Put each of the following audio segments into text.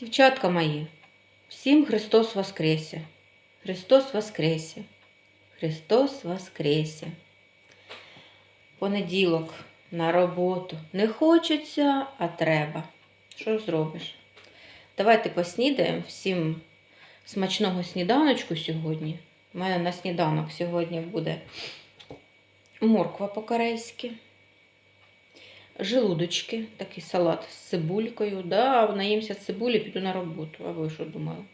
Дівчатка мої, всім Христос Воскресе! Христос Воскресе! Христос Воскресе! Понеділок на роботу. Не хочеться, а треба. Що зробиш? Давайте поснідаємо всім смачного сніданочку сьогодні. У мене на сніданок сьогодні буде морква по-корейськи. Желудочки, такий салат з цибулькою. Да, наїмся цибулі, піду на роботу. А ви що думали?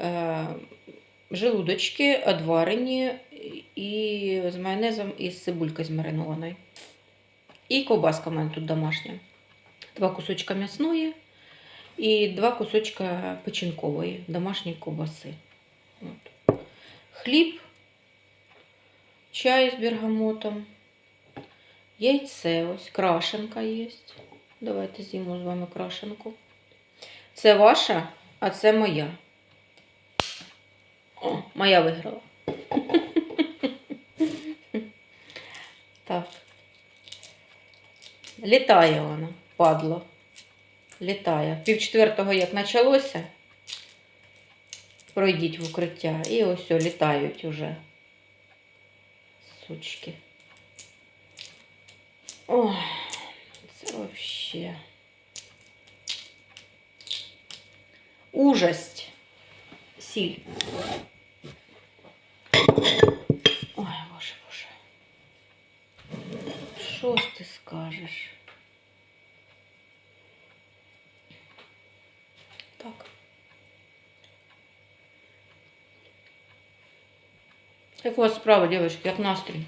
Е, желудочки одварені і з майонезом і з цибулькою змаринованою. І ковбаска в мене тут домашня. Два кусочка м'ясної і два кусочка печінкової домашньої ковбаси. От. Хліб, чай з бергамотом. Яйце ось, крашенка є. Давайте з'їмо з вами крашенку. Це ваша, а це моя. О, моя виграла. Так. Літає вона, падло. Літає. Пів четвертого, як почалося, пройдіть в укриття. І ось о, літають уже. Сучки. Ой, вообще. Ужасть. Сіль. Ой, боже, боже. Що ж ти скажеш? Так. Як у вас справа, девочки, як настрій?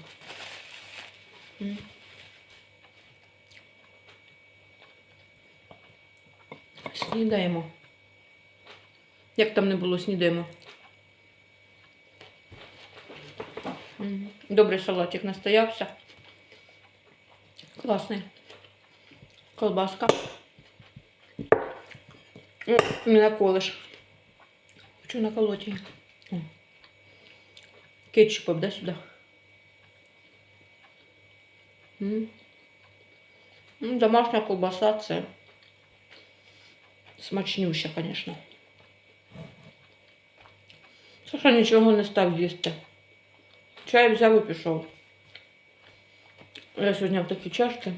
Снідаємо. Як там не було, снідаємо. Добрий салатик настоявся. Класний. Колбаска. Не наколиш. Хочу наколоть її. Кетчупом, да, сюди. Домашня колбаса це смачнюща, звісно. Саша нічого не став їсти. Чай взяв і пішов. Я сьогодні в такій чашці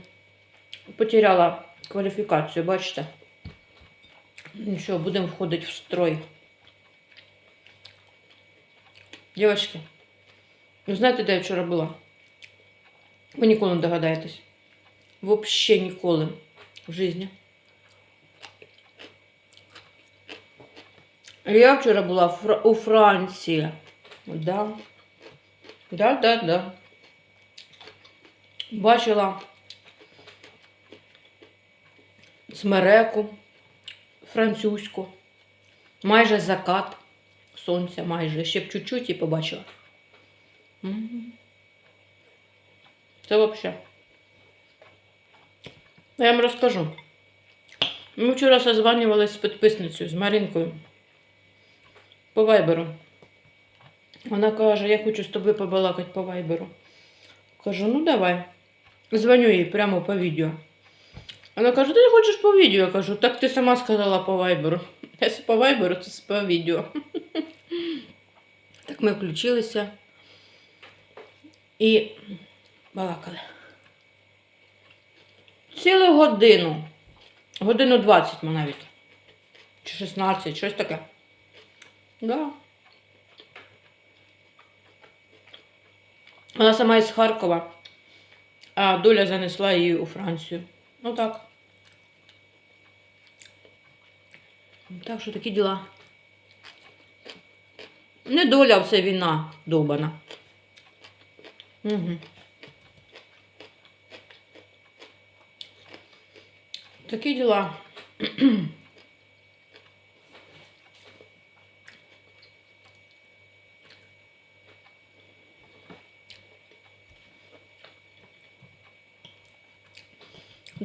потеряла кваліфікацію, бачите? Нічого, будемо входити в строй. Дівчатки, ви знаєте, де я вчора була? Ви ніколи не догадаєтесь. Взагалі ніколи в житті. Я вчора була у Франції. Да. Да, да, да. Бачила смереку французьку. Майже закат сонця, майже. Ще б чуть-чуть і побачила. Це взагалі. Я вам розкажу. Ми вчора созванювалися з підписницею, з Маринкою по вайберу. Вона каже, я хочу з тобою побалакати по вайберу. Кажу, ну давай. Дзвоню їй прямо по відео. Вона каже, ти хочеш по відео? Я кажу, так ти сама сказала по вайберу. Якщо по вайберу, то по відео. Так ми включилися і балакали. Цілу годину. Годину 20 ми навіть. Чи 16, щось таке. Да. Вона сама із Харкова, а доля занесла її у Францію. Ну так. Так що такі діла. Не доля, а це війна довбана. Угу. Такі діла.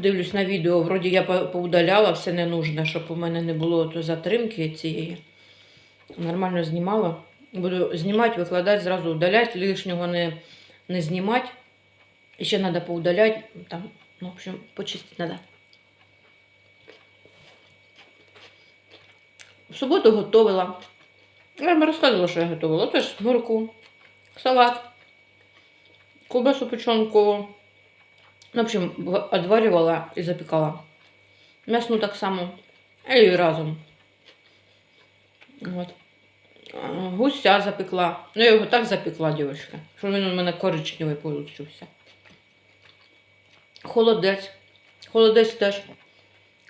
Дивлюсь на відео, вроді я поудаляла все ненужне, щоб у мене не було то затримки цієї. Нормально знімала. Буду знімати, викладати, зразу удаляти, лишнього не, не знімати. І ще треба поудаляти. Там, ну, в общем, почистити треба. В суботу готувала. Я вам розказувала, що я готувала. Теж морку, салат, колбасу печенку. В общем, отварювала і запікала. М'ясну так само. І разом. От. Гуся запекла. Ну, я його так запекла, дівчатка, що він у мене коричневий получився. Холодець. Холодець теж.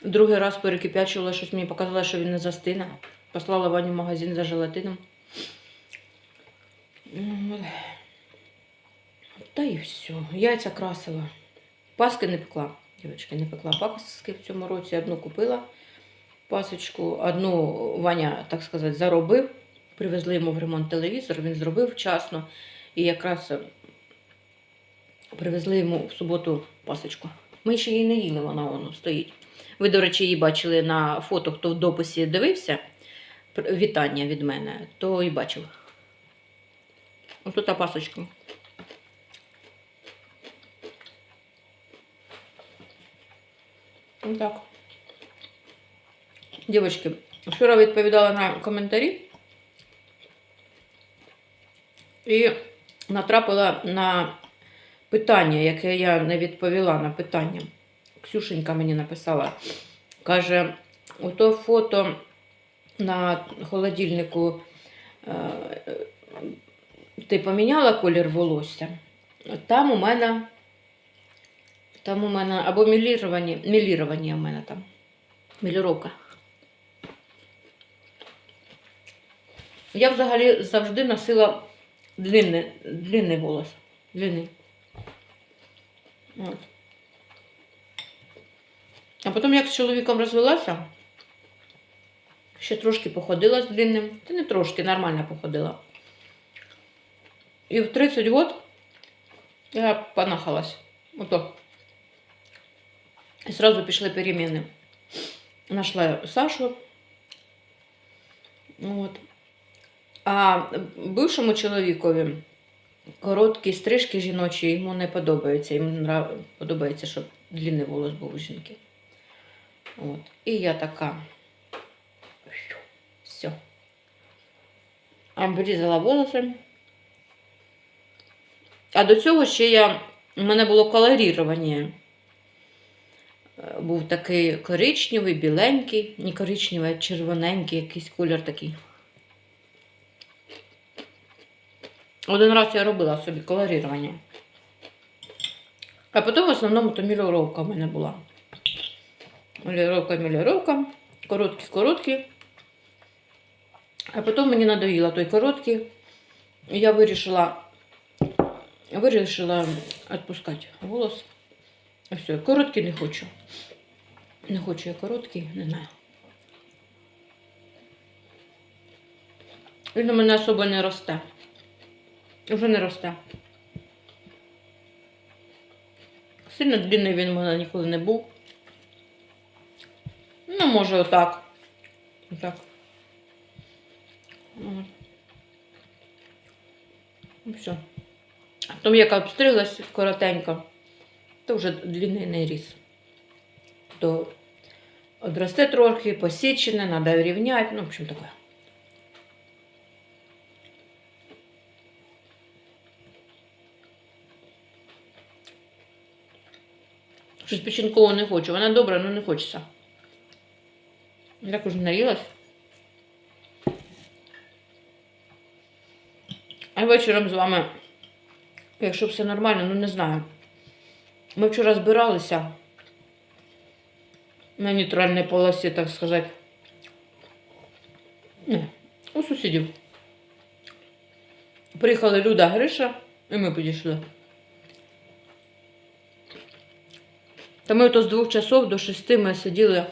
Другий раз перекип'ячувала, щось мені показало, що він не застине. Послала Ваню в магазин за желатином. Та і все. Яйця красила. Паски не пекла. Дівчатки, не пекла паски в цьому році. Одну купила пасочку, одну Ваня, так сказати, заробив. Привезли йому в ремонт телевізор, він зробив вчасно. І якраз е, привезли йому в суботу пасочку. Ми ще її не їли, вона воно стоїть. Ви, до речі, її бачили на фото, хто в дописі дивився. Вітання від мене, то і бачив. Ось та пасочка. Ну так. Дівчатки, вчора відповідала на коментарі і натрапила на питання, яке я не відповіла на питання. Ксюшенька мені написала. Каже, ото фото на холодильнику е, ти поміняла колір волосся. Там у мене там у мене або міліровані, міліровані у мене там. Міліровка. Я взагалі завжди носила длинний, длинний волос. Длинний. От. А потім, як з чоловіком розвелася, ще трошки походила з длинним. Та не трошки, нормально походила. І в 30 год я понахалась. Ото. І сразу пішли переміни. Нашла Сашу. От. А бившому чоловікові короткі стрижки жіночі йому не подобаються. Йому подобається, щоб длинний волос був у жінки. От. І я така. Все. Обрізала волоси. А до цього ще я. У мене було колорірування. Е, Був такий коричневий, біленький, не коричневий, а червоненький, якийсь колір такий. Один раз я робила собі колорірування. А потім в основному то міліровка в мене була. Міліровка, міліровка, короткі, короткі. А потім мені надоїло той короткий. І я вирішила, вирішила відпускати волос. Все, короткий не хочу. Не хочу я короткий, не знаю. Він у мене особо не росте. Вже не росте. Сильно длинний він у мене ніколи не був. Ну, може, отак. Отак. Ну, все. Потім як обстриглась коротенько, то вже длинний ріс. То одросте трохи, посічене, треба рівняти, ну, в общем, таке. Щось печінково не хочу. Вона добра, але не хочеться. Так уже наїлась. А вечором з вами, якщо все нормально, ну не знаю. Ми вчора збиралися на нейтральній полосі, так сказати. Ні, у сусідів. Приїхали Люда Гриша, і ми підійшли. Та ми то з двох часов до шести ми сиділи.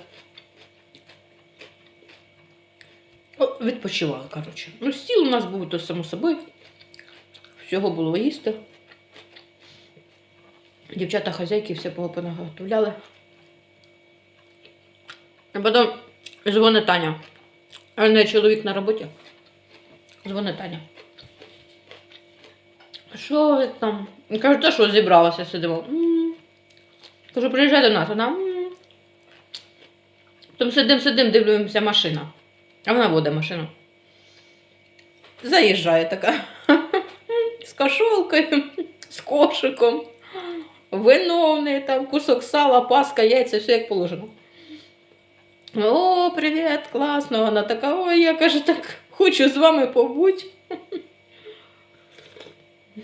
О, відпочивали, коротше. Ну, стіл у нас був то само собою. Всього було їсти. Дівчата хазяйки все понаготовляли. А потім дзвонить Таня. А в неї чоловік на роботі. Дзвонить Таня. Що ви там? Кажу, та що зібралася, сидимо. Кажу, приїжджай до нас. Вона. Потім сидим, сидим, дивлюємося машина. А вона водить машину. Заїжджає така. З кошолкою, з кошиком. Вино в неї там, кусок сала, паска, яйця, все як положено. О, привіт, класно. Вона така, ой, я каже, так хочу з вами побути.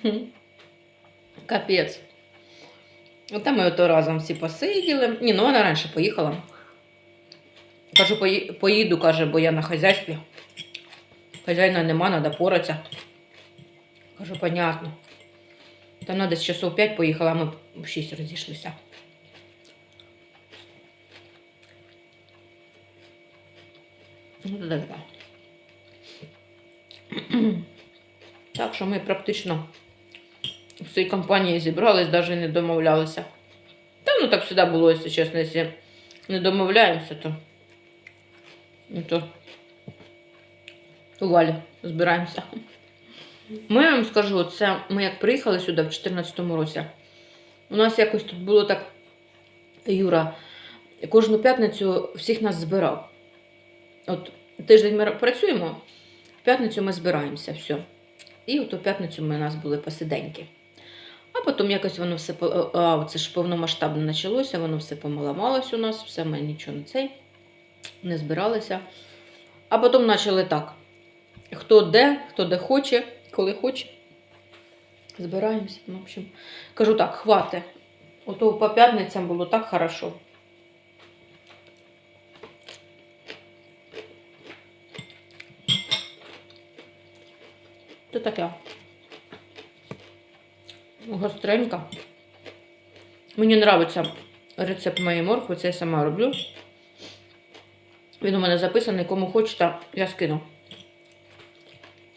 Капець. Там ми ото разом всі посиділи. Ні, ну вона раніше поїхала. Кажу, поїду, каже, бо я на хазяйстві. Хазяїна нема, треба поратися. Кажу, понятно. Та вона десь часов 5 поїхала, а ми в 6 розійшлися. Ну. Так що ми практично в цій компанії зібрались, навіть не домовлялися. Та ну так завжди було, якщо чесно, якщо не домовляємося, то, ну, то Валі збираємося. Ми я вам скажу, це ми як приїхали сюди в 2014 році. У нас якось тут було так, Юра, кожну п'ятницю всіх нас збирав. От тиждень ми працюємо, в п'ятницю ми збираємося, все. І от у п'ятницю ми у нас були посиденьки. А потім якось воно все а, це ж повномасштабно почалося, воно все помаламалось у нас, все ми нічого не цей, не збиралися. А потім почали так. Хто де, хто де хоче, коли хоче. Збираємося. Ну, в общем, кажу так, хвати. Ото по п'ятницям було так хорошо. То таке. Гостренька. Мені подобається рецепт моєї моркви, це я сама роблю. Він у мене записаний, кому хочете, я скину.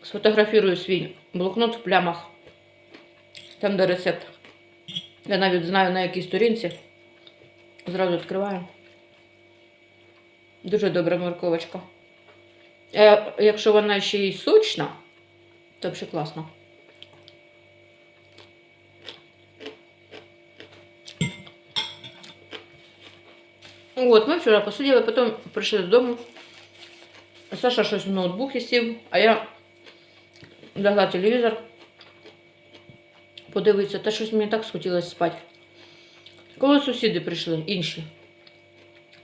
Сфотографірую свій блокнот в плямах. Там, де рецепт. Я навіть знаю на якій сторінці. Зразу відкриваю. Дуже добра морковочка. Е, якщо вона ще й сочна, то взагалі класно. От, ми вчора посиділи, потім прийшли додому. Саша щось в ноутбуці сів, а я лягла телевізор. Подивитися, та щось мені так схотілося спати. Коли сусіди прийшли, інші.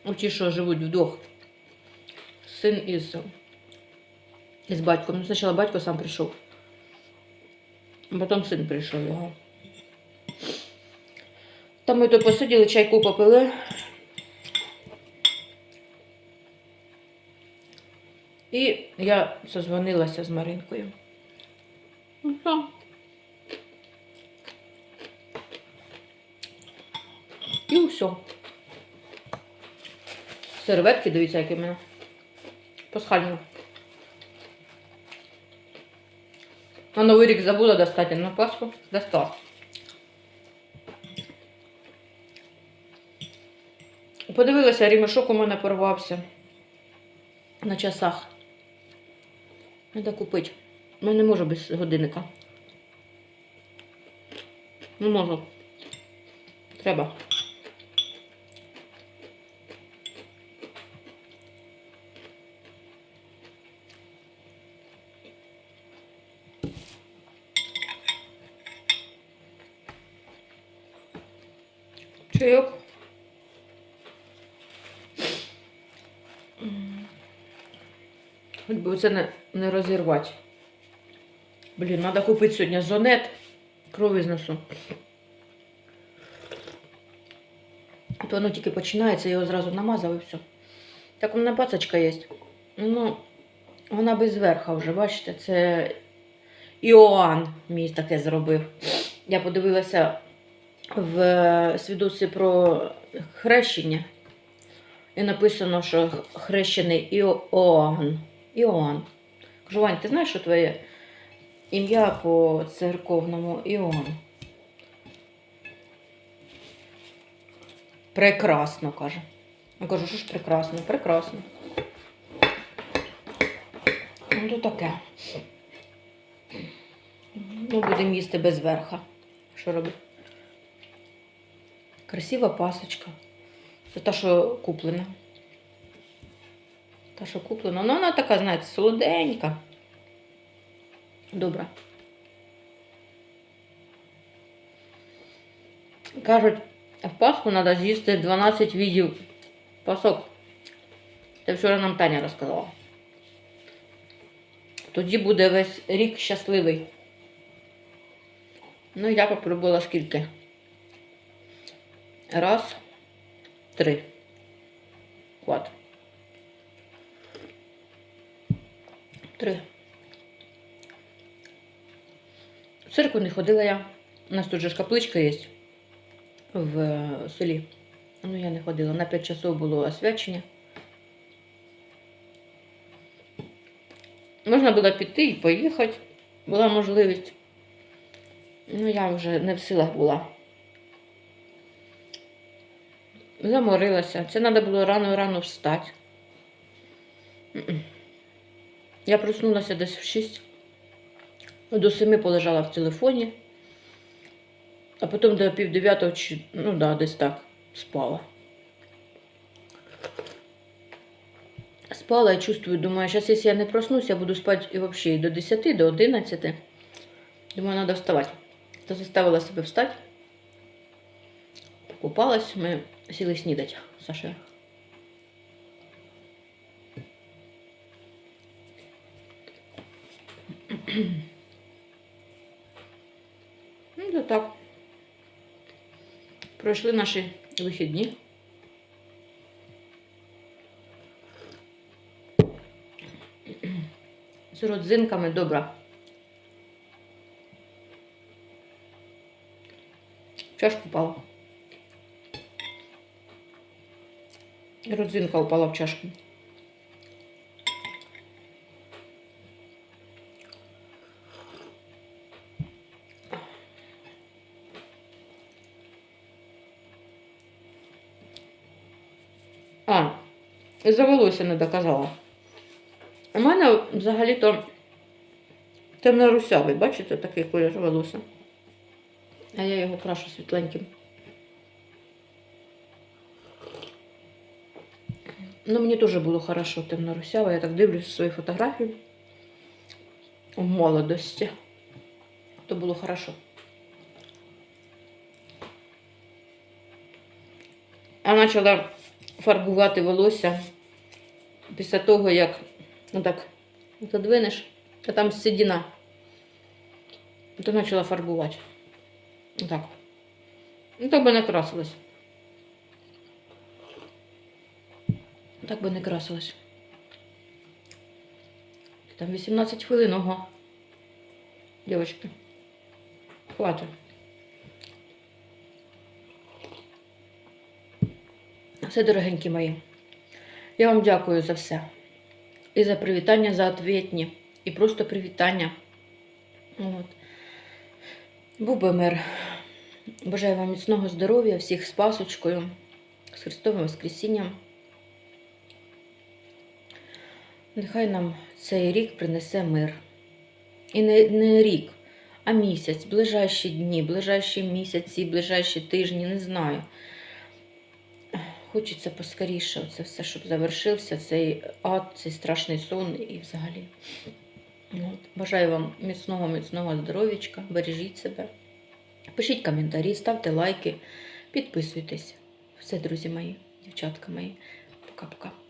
Оті, що живуть вдвох. Син із, із батьком. Ну, спочатку батько сам прийшов. А потім син прийшов його. Там ми то посиділи, чайку попили. І я созвонилася з Маринкою. Все. І все. Серветки, дивіться, які в мене. Пасхальні. На Новий рік забула достати, на Пасху достала. Подивилася, ремешок у мене порвався на часах. Треба купити. Ну, не можу без годинника. Не можу. Треба. Чайок. Хоч би це не, не розірвати. Блін, треба купити сьогодні зонет. Кров із носу. То воно тільки починається, я його зразу намазав і все. Так мене пацочка є. Ну, вона без верха вже, бачите, це Іоанн мій таке зробив. Я подивилася в свідоцтві про хрещення. І написано, що хрещений Іоанн. Іоанн. Кажу, Вань, ти знаєш, що твоє ім'я по церковному Іоанн? Прекрасно, каже. Я кажу, що ж прекрасно? Прекрасно. Ну, то таке. Ну, будемо їсти без верха. Що робити? Красива пасочка. Це та, що куплена. Та, що куплена. Ну, вона така, знаєте, солоденька. Добра. Кажуть, в Пасху треба з'їсти 12 відів пасок. Це вчора нам Таня розказала. Тоді буде весь рік щасливий. Ну, я попробувала скільки. Раз, три. Хват. Три. В церкву не ходила я. У нас тут же ж капличка є в е, селі. Ну, я не ходила. На 5 часов було освячення. Можна було піти і поїхати. Була можливість. Ну, я вже не в силах була. Заморилася. Це треба було рано-рано встати. Я проснулася десь в 6. До 7 полежала в телефоні. А потім до пів дев'ятого, чи, ну да, десь так, спала. Спала і чувствую, думаю, зараз, якщо я не проснусь, я буду спати і взагалі до 10, до 11. Думаю, треба вставати. То заставила себе встати. Покупалась, ми сіли снідати з Сашею. Ну, так. Пройшли наші вихідні. З родзинками добра. Чашку упала. Родзинка упала в чашку. А, за волосся не доказала. У мене взагалі-то темно-русявий, бачите, такий колір волосся. А я його крашу світленьким. Ну, мені теж було хорошо темно-русяво. Я так дивлюся свої фотографії в молодості. То було хорошо. А почала фарбувати волосся після того, як ну так задвинеш, а там седина. То почала фарбувати. Так. Ну, так би не красилась. Так би не красилась. Там 18 хвилин, ого. Дівчатки. Хватить. Все, дорогенькі мої. Я вам дякую за все. І за привітання, за ответні. І просто привітання. От. Був би мир. Бажаю вам міцного здоров'я, всіх з пасочкою, з Христовим Воскресінням. Нехай нам цей рік принесе мир. І не, не рік, а місяць, ближайші дні, ближайші місяці, ближайші тижні, не знаю. Хочеться поскоріше це все, щоб завершився цей ад, цей страшний сон і взагалі. От. Бажаю вам міцного, міцного здоров'ячка, бережіть себе. Пишіть коментарі, ставте лайки, підписуйтесь. Все, друзі мої, дівчатка мої. Пока-пока.